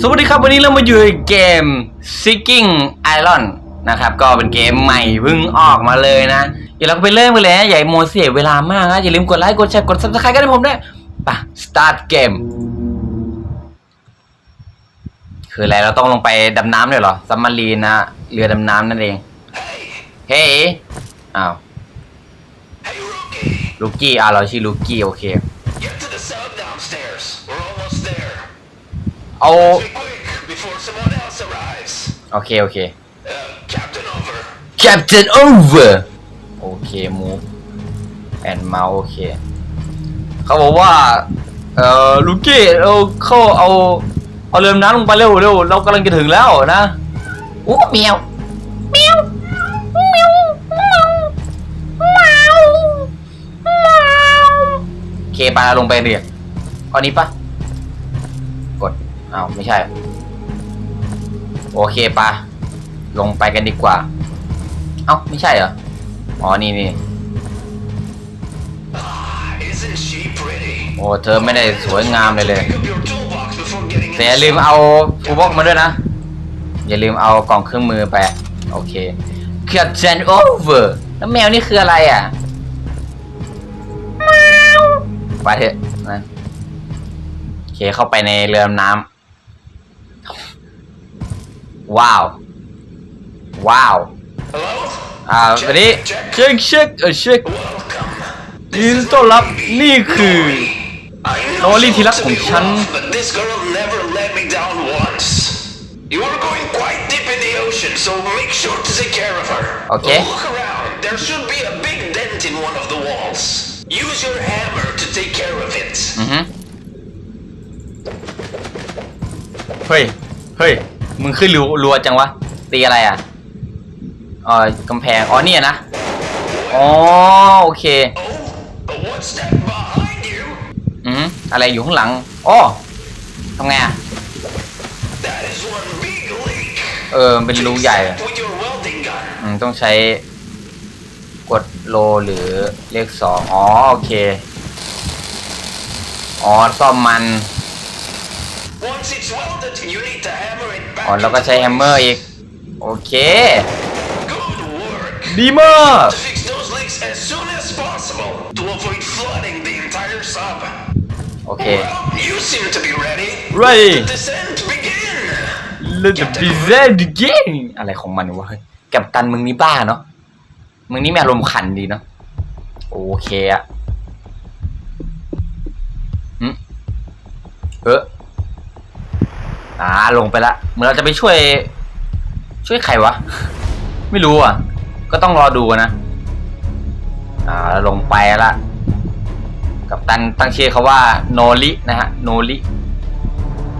สวัสดีครับ วันนี้เรามาอยู่ในเกม Seeking Iron นะครับ ก็เป็นเกมใหม่เพิ่งออกมาเลยนะ เดี๋ยวเราก็ไปเริ่มกันเลยนะอย่าให้โมวเสียเวลามากนะ อย่าลืมกดไลค์ กดแชร์ กด subscribe กันให้ผมด้วยไป start game คืออะไรเราต้องลงไปดำน้ำเลยเหรอซัมมารีนนะ เรือดำน้ำนั่นเอง เฮ้ยอ้าว Hey, rookie! ลูกี้อะเราชื่อลูกี้โอเค Get to the sub downstairs. We're almost there. เอา Be quick before someone else arrives. โอเค โอเค Uh, Captain over. Captain Over โอเค move and mouse โอเค เขาบอกว่า เอ่อ ลูกี้เราเข้าเอา เอาเรือดำน้ำลงไปเร็วเร็วเรากำลังจะถึงแล้วนะอู้เมียวเมียวเมียวเมียวเมียวเมียวโอเคไปเราลงไปเรียกข้อนี้ปะกด อ้าวไม่ใช่ โอเคปะลงไปกันดีกว่า เอ้าไม่ใช่เหรอ อ๋อนี่นี่ Ah, isn't she pretty? โอ้เธอไม่ได้สวยงามเลยเลย Pick up your toolbox before getting แต่อย่าลืมเอาฟูบ็อกมาด้วยนะ อย่าลืมเอากล่องเครื่องมือไป โอเคเกือบเจนโอเวอร์แล้วแมวนี่คืออะไรอะแมวไปเถอะนะโอเคเข้าไปในเรือดำน้ำ ว้าว ว้าว Hello? อ่าวันนี้เช็คเช็คเออเช็ค Welcome. ยินดีต้อนรับนี่คือ I know โนลี่ที่รัก it's ของ supposed to be ฉัน rough, but this girl never let me down once. You are going quite deep in the ocean, so make sure to take care of her. Okay. Look around. There should be a big dent in one of the walls. Use your hammer to take care of it. อือฮึเฮ้ย เฮ้ย มึงขึ้นรัวรัวจังวะ ตีอะไรอะอ๋อกำแพง อ๋อเนี่ยนะ อ๋อโอเค อือฮึอะไรอยู่ข้างหลังอ๋อทำไงอะ เออ เป็นรูใหญ่ออืม ต้องใช้ กดโลหรือเลขสองอ๋อ โอเค อ๋อ ซ่อมมัน อ๋อแล้วก็ใช้แฮมเมอร์อีก โอเค Good work. ดีมาก To fix those leaks as soon as possible to avoid flooding the entire sub. โอเค Well, you seem to be ready. Ready. The descent begin. Let the bizarre begin อะไรของมันวะเฮ้ยกับตันมึงนี่บ้าเนาะ มึงนี่มีอารมณ์ขันดีเนาะ โอเคอะหึเอออ่า ลงไปละ เหมือนเราจะไปช่วย ช่วยใครวะ ไม่รู้อะ ก็ต้องรอดูนะ อ่าลงไปละกับตันตั้งชื่อเขาว่าโนรินะฮะโนริ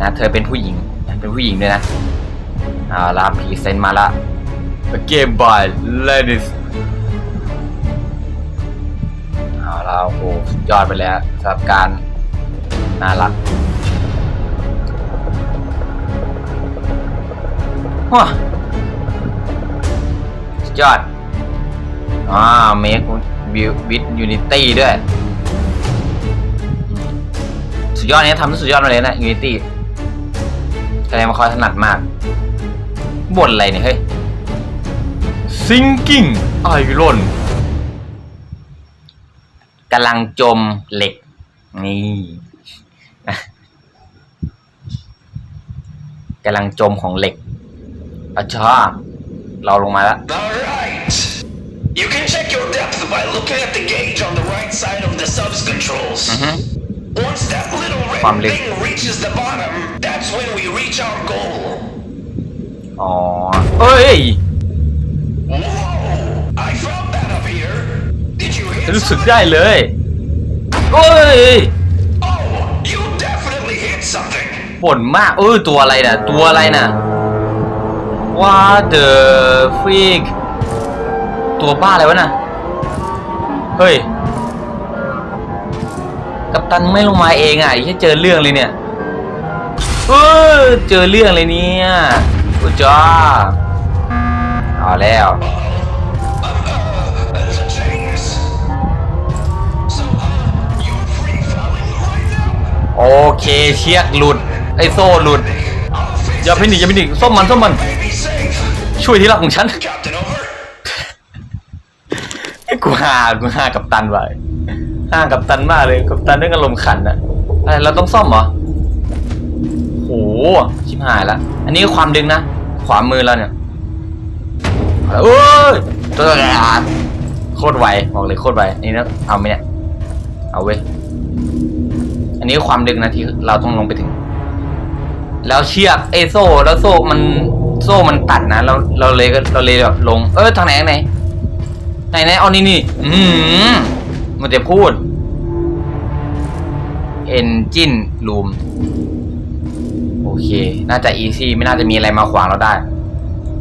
นะเธอเป็นผู้หญิงเป็นผู้หญิงด้วยนะเอาลาพีเซนมาละเกมบายเลดิสเอาละโอ้ยอดไปแล้วสำหรับการน่ารัก ว้าสุดยอด อ่าเมควิววิดยูนิตี้ด้วยอืมสุดยอดเนี้ยทำได้สุดยอดมาเลยนะยูนิตี้แสดงว่าเขาถนัดมากบ่นอะไรเนี่ย เฮ้ย Sinking Iron กำลังจมเหล็ก นี่กำลังจมของเหล็ก อาชาเราลงมาแล้ว All right. You can check your depth by looking at the gauge on the right side of the sub's controls. อือฮึ Once that little red ความลึก thing reaches the bottom, that's when we reach our goal. อ๋อเอ้ย Whoa! I found that up here. Did you hit รู้สึก something? ได้เลยเอ้ย Oh, you definitely hit something. บ่นมาก เออตัวอะไรน่ะ ตัวอะไรน่ะ What the freak ตัวบ้าอะไรวะน่ะ เฮ้ย กัปตันไม่ลงมาเองอะแค่เจอเรื่องเลยเนี่ยเออเจอเรื่องเลยเนี่ยโอ้จ้าเอาแล้วโอเคเชือกหลุด ไอโซ่หลุด อย่าไปหนีอย่าไปหนีส้มมันส้มมัน ช่วยที่รักของฉัน Captain, over. กูหากูหากับตันไว้หากับตันมากเลยกับตันเรื่องอารมณ์ขันอะอะไรเราต้องซ่อมเหรอโหชิบหายละ อันนี้ความดึงนะ ขวามือเราเนี่ยโอ้ยตัวโคตรไวบอกเลยโคตรไวอันนี่นะเอาไหมเนี่ยเอาเว้ยอันนี้ความดึงนะที่เราต้องลงไปถึง แล้วเชือกเอยโซ่แล้วโซ่มัน โซ่มันตัดนะ เราเราเลยก็เราเลยแบบลง เออทางไหนทางไหนไหนไหนเอานี่นี่อืมมันจะพูด engine room โอเค น่าจะ easy ไม่น่าจะมีอะไรมาขวางเราได้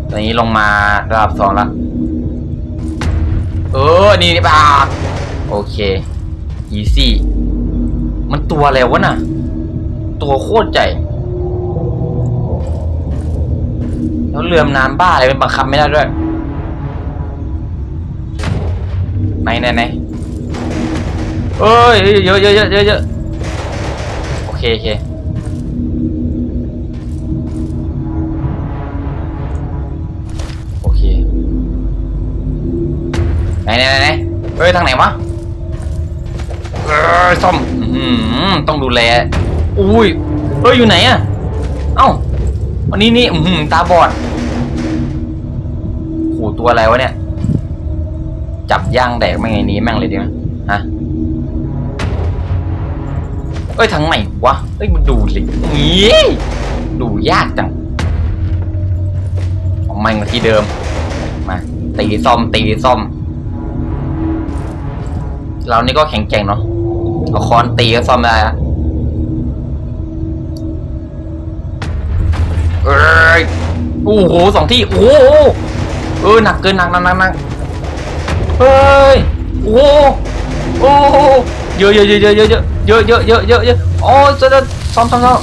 ตอนนี้ลงมาระดับสองแล้วเออ นี่นี่ปาโอเค easy มันตัวอะไรวะน่ะ ตัวโคตรใหญ่ แล้วเรือมน้ำบ้าอะไรเป็นบังคับไม่ได้ด้วยไหนไหนไหนเอ้ยเยอะเยอะเยอะเยอะเยอะโอเคโอเคโอเคไหนไหนไหนเอ้ยทางไหนวะเอ้ยซ่อมอื้อหือต้องดูแลอุ้ยเอ้ยอยู่ไหนอะเอ้า วันนี้นี่อืตาบอดโหตัวอะไรวะเนี่ย จับย่างแดกแม่งไงนี้แม่งเลยดีไหมฮะเอ้ยทางไหนวะเอ้ยมันดูสิงี้ดูยากจังของมันมาที่เดิม มาตีซ่อมตีซ่อม เรานี่ก็แข็งแกร่งเนาะเอาค้อนตีก็ซ่อมได้อะ เอ้ยโอ้โหสองที่โอ้โหเออหนักเกินหนักหนักหนักหนักเฮ้ยโอ้โหโอ้โหเยอะเยอะเยอะเยอะเยอะเยอะเยอะเยอะเยอะเยอะโอ้ยจะจะซ้อมซ้อมซ้อม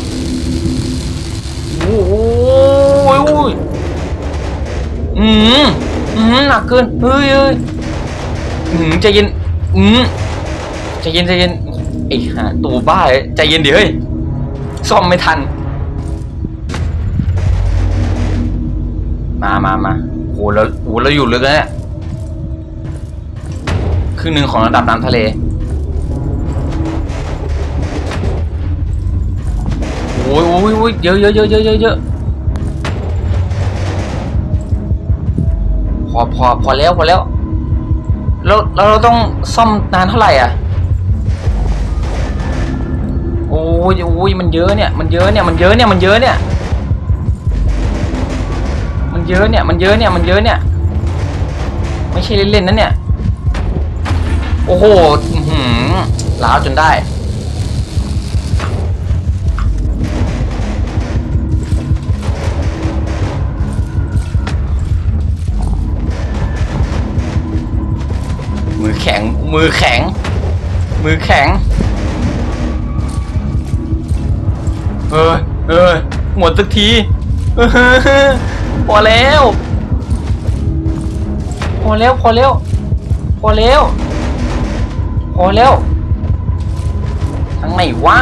โอ้โหอ้ยโอ้ยอืมอืมหนักเกินเฮ้ยเฮ้ยอืมใจเย็นอืมใจเย็นใจเย็นไอ้ห่าตัวบ้าเอ้ใจเย็นดิเฮ้ยซ่อมไม่ทัน มามามาโหแล้วโหเราอยู่ลึกแล้วเนี่ยครึ่งหนึ่งของระดับน้ำทะเล โอ้ยโอ้ยโอ้ยเยอะเยอะเยอะเยอะเยอะเยอะพอพอพอแล้วพอแล้วแล้วแล้วเราต้องซ่อมนานเท่าไหร่อะ โอ้ยโอ้ยมันเยอะเนี่ย มันเยอะเนี่ย มันเยอะเนี่ย มันเยอะเนี่ย เยอะเนี่ย มันเยอะเนี่ย มันเยอะเนี่ย ไม่ใช่เล่นๆนะเนี่ย โอ้โหหือล้าวจนได้ มือแข็ง มือแข็ง มือแข็ง เออเออหมดสักที เออ พอแล้ว พอแล้ว พอแล้ว พอแล้ว พอแล้วทางไหนวะ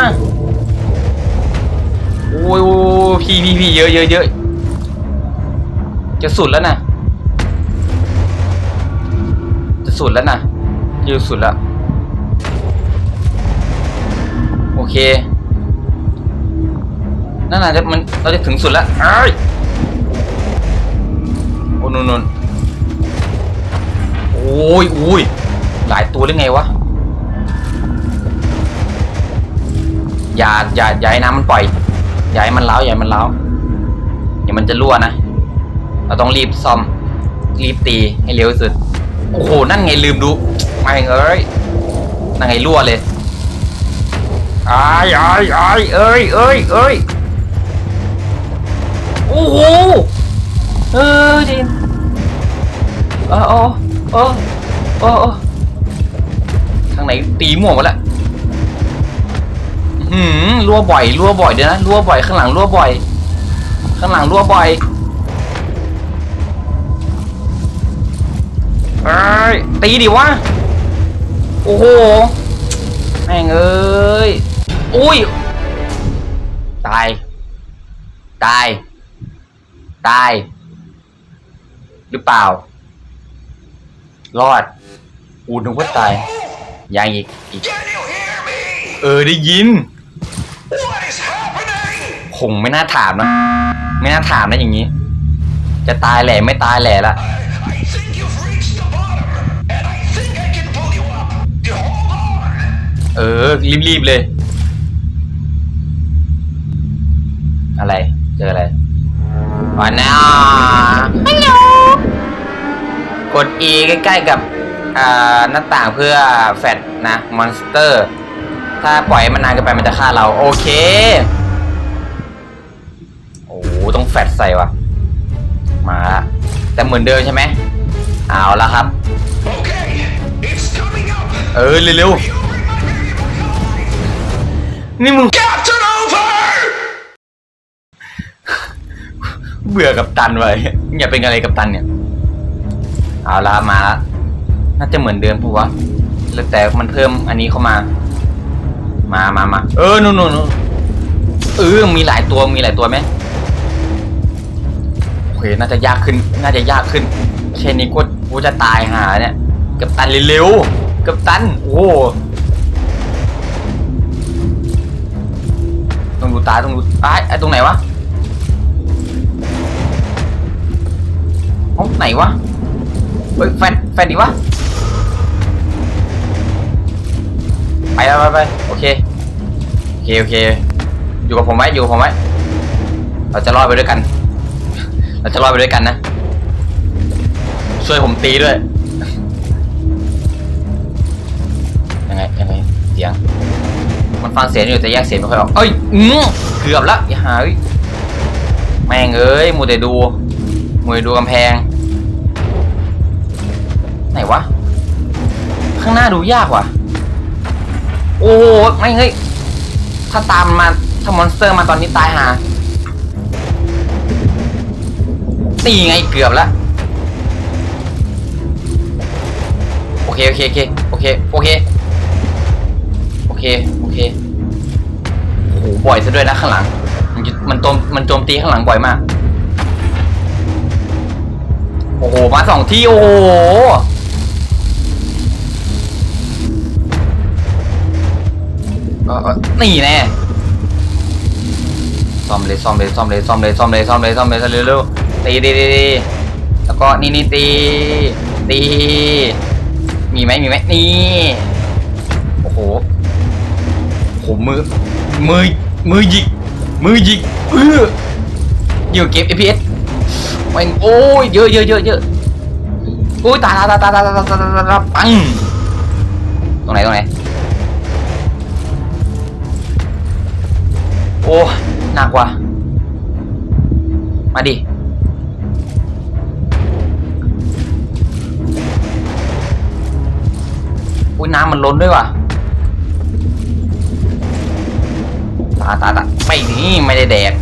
โอ้ยโอ้ยพี่พี่พี่เยอะเยอะเยอะจะสุดแล้วนะจะสุดแล้วนะเยอะสุดแล้วโอเคนั่นน่ะจะมันเราจะถึงสุดแล้วเอ้ย อ้นนนโอ้ยโอ้ยหลายตัวหรือไงวะ อย่าอย่าอย่าให้น้ำมันปล่อย อย่าให้มันเล้าอย่าให้มันเล้าเดี๋ยวมันจะรั่วนะ เราต้องรีบซ่อม รีบตีให้เร็วที่สุด โอ้โห นั่นไงลืมดูไม่เอ้ย นั่นไงรั่วเลยอ้ายอ้ายอ้ายเอ้ยเอ้ยเอ้ยโอ้โห เออจริงเออเออเออเออเอทางไหนตีหมวหมดแล้วหืมรั่วบ่อยรั่วบ่อยเดี๋ยวนะรั่วบ่อยข้างหลังรั่วบ่อย ข้างหลังรั่วบ่อยเอ้ยตีดิวะโอ้โหแม่งเอ้ยอุ้ยตาย ตาย ตาย หรือเปล่า รอด อูนึกว่าตายยังอีกอีก Can you hear me? เออได้ยิน What is happening? คงไม่น่าถามนะ ไม่น่าถามนะอย่างนี้ จะตายแหล่ไม่ตายแหล่ละ I, I think you've reached the bottom, and I think I can pull you up. You hold on. เออ รีบๆเลย อะไร เจออะไรวันน่าฮัลโหล กด E ใกล้ๆกับอ่าหน้าต่างเพื่อแฟดนะมอนสเตอร์ ถ้าปล่อยมันนานเกินไปมันจะฆ่าเรา โอเค โอ้โหต้องแฟดใส่วะมาละแต่เหมือนเดิมใช่ไหมเอาละครับ Okay, it's coming up. เออเร็ว You remember me from ๆนี่มึง Captain Over! เบื่อกับตันไว้อย่าเป็นอะไรกับตันเนี่ย เอาละมาละน่าจะเหมือนเดิมปะวะแล้วแต่มันเพิ่มอันนี้เข้ามา มามามาเออนู่นนู่นนู่นเออมีหลายตัวมีหลายตัวไหมโอเคน่าจะยากขึ้น น่าจะยากขึ้นเช่นี้กูกูจะตายหาเนี่ยกับตันเร็วๆกับตันโอ้ต้องดูตาต้องดูตายไอ้ตรงไหนวะเอ้าไหนวะ เฮ้ยแฟนแฟนดีวะ ไปไปไปไปโอเค โอเค โอเค อยู่กับผมไว้อยู่กับผมไว้เราจะรอดไปด้วยกัน เราจะรอดไปด้วยกันนะ ช่วยผมตีด้วย ยังไงยังไงเสียง มันฟังเสียงอยู่แต่แยกเสียงไม่ค่อยออก เอ้ยอืมเกือบละอย่าหายแม่งเอ้ยมูแต่ดูมูแต่ดูกำแพง ไหนวะ ข้างหน้าดูยากว่ะ โอ้โหไม่เฮ้ย ถ้าตามมา ถ้ามอนสเตอร์มาตอนนี้ตายหาตีไงเกือบแล้วโอเคโอเค โอเค โอเค โอเค โอเค โอเค โอ้โห บ่อยซะด้วยนะข้างหลัง มันมันโจมมันโจมตีข้างหลังบ่อยมาก โอ้โห มาสองที่ โอ้โห เออเออนี่แน่ซ่อมเลยซ่อมเลยซ่อมเลยซ่อมเลยซ่อมเลยซ่อมเลยซ่อมเลยซ่อมเลยเร็วๆตีตีตีตีแล้วก็นี่นี่ตีตีมีไหมมีไหมนี่โอ้โหโอ้โหมือมือมือหยิกมือหยิกเอออยู่เก็บ FPS แม่งโอ้ยเยอะเยอะเยอะเยอะโอ้ยตาตายตายตายตายตายตายตายตายปังตรงไหนตรงไหน โอ้หนักว่ะ มาดิ อุ้ยน้ำมันล้นด้วยว่ะ ตาตาตาไม่นี่ไม่ได้แดก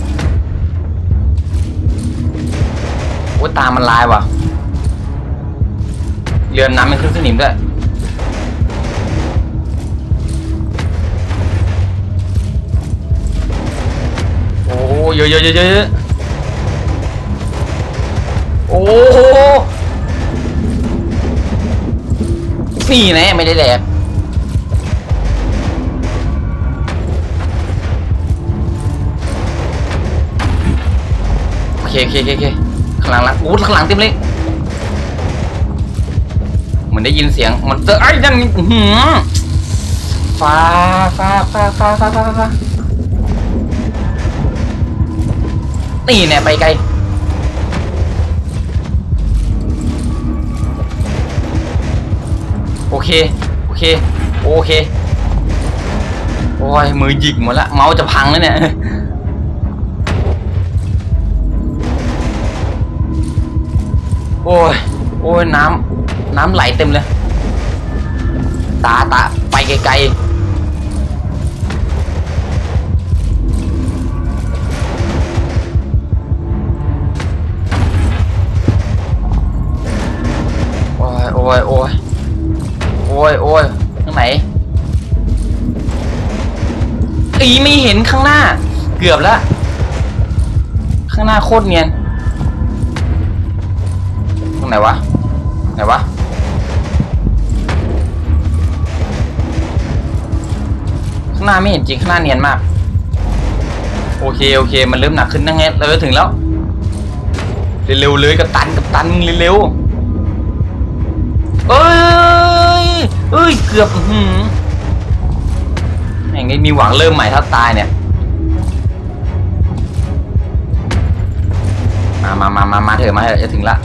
โอ้ยตามันลายว่ะ เรือน้ำมันขึ้นสนิมด้วย เยอะเยอะเยอะเยอะโอ้โหนี่แน่ไม่ได้แดกโอเคโอเคโอเคโอเคข้างหลังละโอ้ข้างหลังเต็มเลยเหมือนได้ยินเสียงมันเจอไอ้นั่นหือฟ้าฟ้าฟ้าฟ้าฟ้าฟ้าฟ้า นี่แน่ไปไกลโอเค โอเค โอเค โอ้ย มือหยิกหมดละ เมาส์จะพังแล้วเนี่ย โอ้ย โอ้ย น้ำ น้ำไหลเต็มเลย ตาตาไปไกลๆ เกือบแล้ว ข้างหน้าโคตรเนียน ตรงไหนวะ ไหนวะ ข้างหน้าไม่เห็นจริง ข้างหน้าเนียนมาก โอเค โอเค มันเริ่มหนักขึ้นนั่งไงเราถึงแล้ว เร็วๆเลยกับตันกับตันเร็วๆเอ้ยเอ้ย เกือบอื้อหืมแม่งไงมีหวังเริ่มใหม่ถ้าตายเนี่ย มามามามามาเถอะมาเถอะจะถึงละ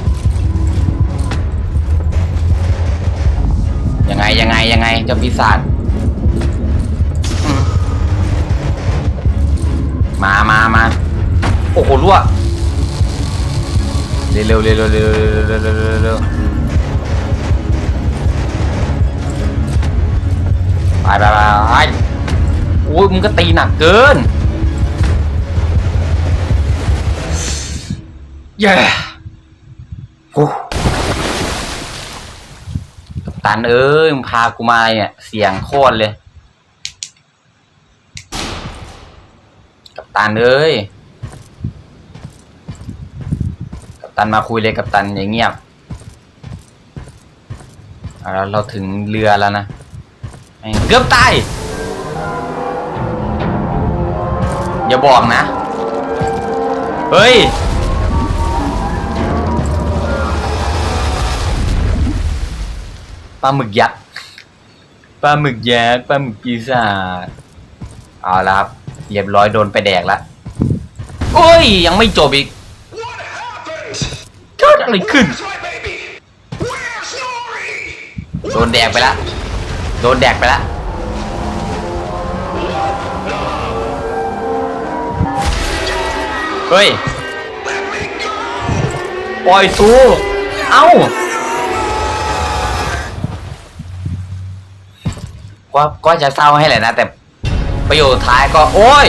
ยังไงยังไงยังไงเจ้าปีศาจมามามาโอ้โหรั่วเร็วเร็วเร็วเร็วเร็วเร็วเร็วไปไปไอ้โอ้ยมึงก็ตีหนักเกิน เย้โอ้กัปตันเอ้ยมึงพากูมาเนี่ย เสียงโคตรเลย กัปตันเอ้ย กัปตันมาคุยเลยกัปตันอย่างเงียบเอาแล้วเราถึงเรือแล้วนะแม่งเกือบตาย อย่าบอกนะ เฮ้ย ลาหมึกยักษ์ปลาหมึกยักษ์ปลาหมึกปีศาจเอาละครับเรียบร้อยโดนไปแดกละโอ้ย ยังไม่จบอีก What happened? เกิดอะไรขึ้น Where's my baby? Where's Nori? โดนแดกไปละ โดนแดกไปละ เฮ้ย Let me go! ปล่อยซู เอ้า ก็ก็จะเศร้าให้แหละนะ แต่ประโยคสุดท้ายก็โอ้ย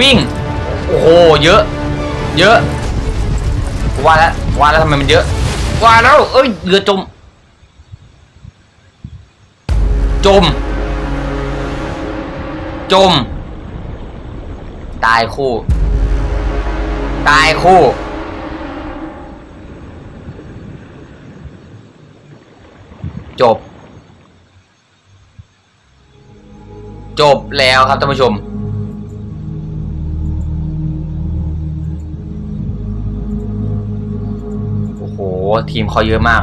วิ่ง โอ้โห เยอะ เยอะ ว่าแล้วว่าแล้วทำไมมันเยอะ ว่าแล้ว เอ้ยเรือจม จม จม ตายคู่ ตายคู่จบ บแล้วครับท่านผู้ชม โอ้โห ทีมเขาเยอะมาก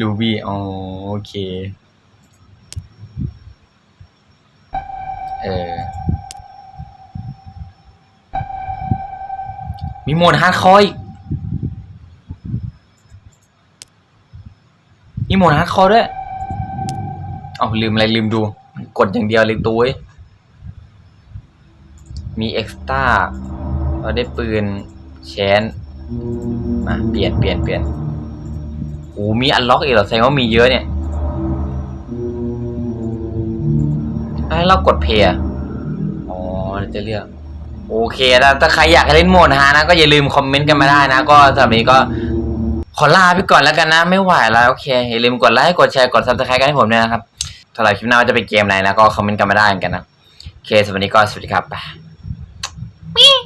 ลูบี้โอเค เออ มีโหมดฮาร์ดคอร์อีกมีโหมดฮาร์ดคอร์ด้วย เอาลืมอะไรลืมดู กดอย่างเดียวเลยตัวเว้มีเอ็กซ์ต้าเราได้ปืนแชนมาเปลี่ยนเปลี่ยนเปลี่ยนโอ้มีอันล็อกอีกเหรอแสดงว่ามีเยอะเนี่ยให้เรากดเพย์อ๋อจะเลือกโอเคถ้าถ้าใครอยากเล่นโหมดฮานะ ก็อย่าลืมคอมเมนต์กันมาได้นะ ก็สำหรับนี้ก็ขอลาไปก่อนแล้วกันนะ ไม่ไหวแล้ว โอเค อย่าลืมกดไลค์กดแชร์กดซับสไครต์กันให้ผมด้วยนะครับ ถ้าเราคลิปหน้าจะเป็นเกมอะไรนะก็คอมเมนต์กันมาได้เหมือนกันนะ โอเคสำหรับวันนี้ก็สวัสดีครับ